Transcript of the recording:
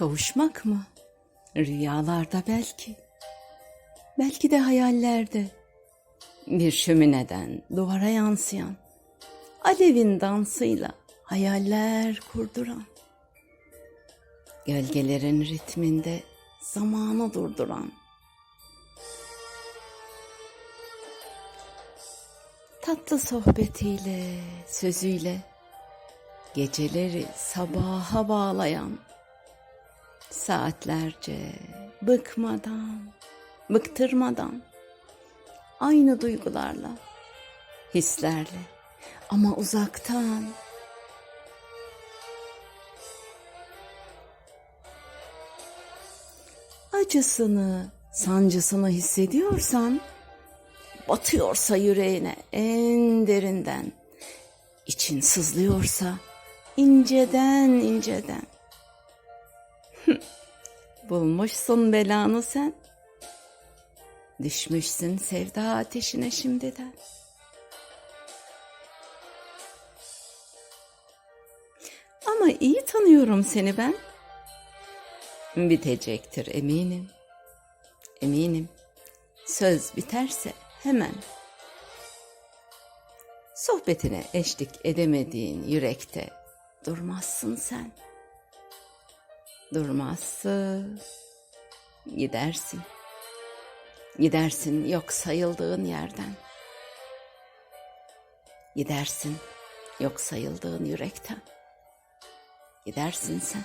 Kavuşmak mı? Rüyalarda belki. Belki de hayallerde. Bir şömineden duvara yansıyan, alevin dansıyla hayaller kurduran. Gölgelerin ritminde zamanı durduran. Tatlı sohbetiyle, sözüyle geceleri sabaha bağlayan saatlerce. Bıkmadan, bıktırmadan. Aynı duygularla, hislerle. Ama uzaktan. Acısını, sancısını hissediyorsan batıyorsa yüreğine en derinden, için sızlıyorsa inceden inceden. Bulmuşsun belanı sen. Düşmüşsün sevda ateşine şimdiden. Ama iyi tanıyorum seni ben. Bitecektir eminim. Eminim. Söz biterse hemen. Sohbetine eşlik edemediğin yürekte durmazsın sen. Durmazsın. Gidersin. Gidersin yok sayıldığın yerden. Gidersin yok sayıldığın yürekten. Gidersin sen.